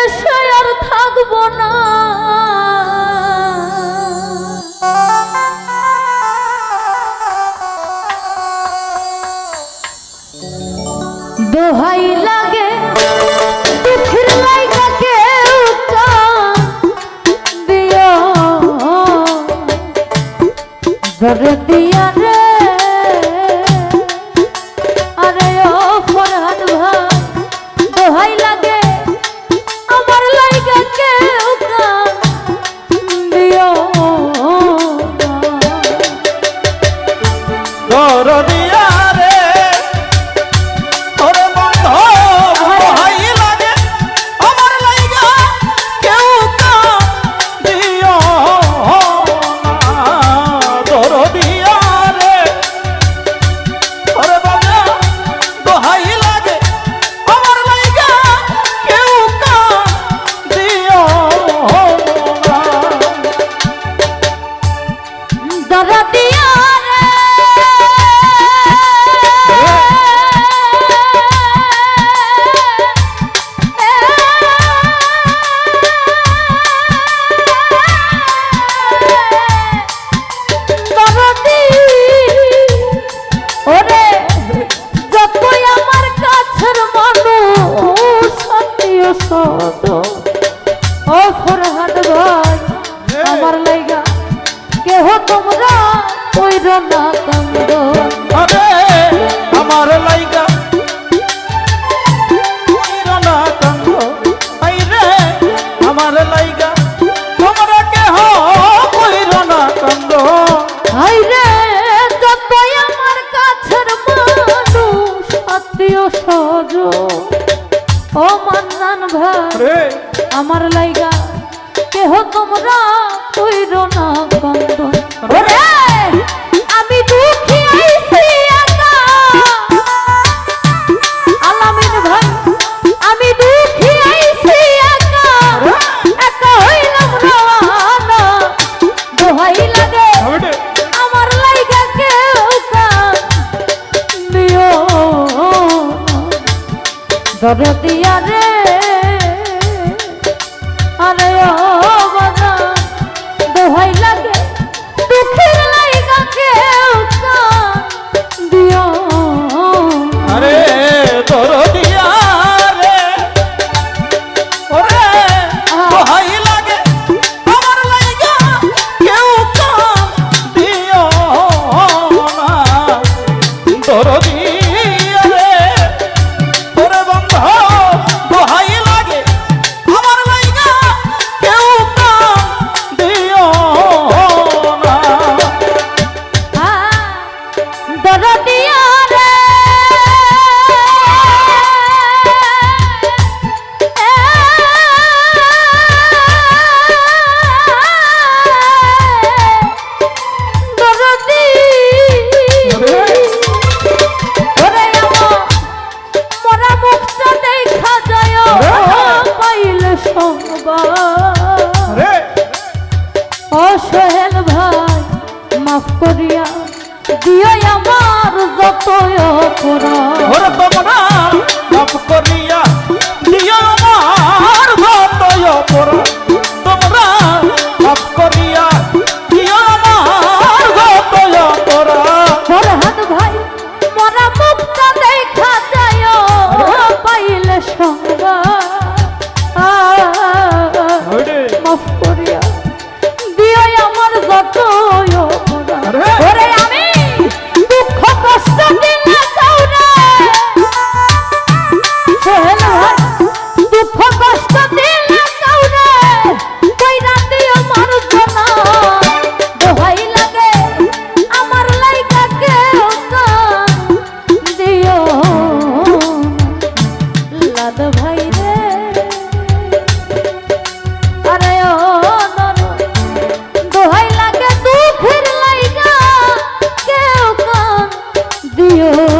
দেশে আর থাকব না। দোহাই লাগে দুঃখের লাইগা কেউ দিও ধরে দিয়া ও সোহেল ভাই, মাফ করিয়া দিও আমার যত অপরাধ। তোমরা মাফ করিয়া দিও আমার যত অপরাধ। প্রিয়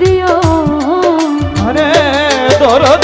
দিও। আরে দরদ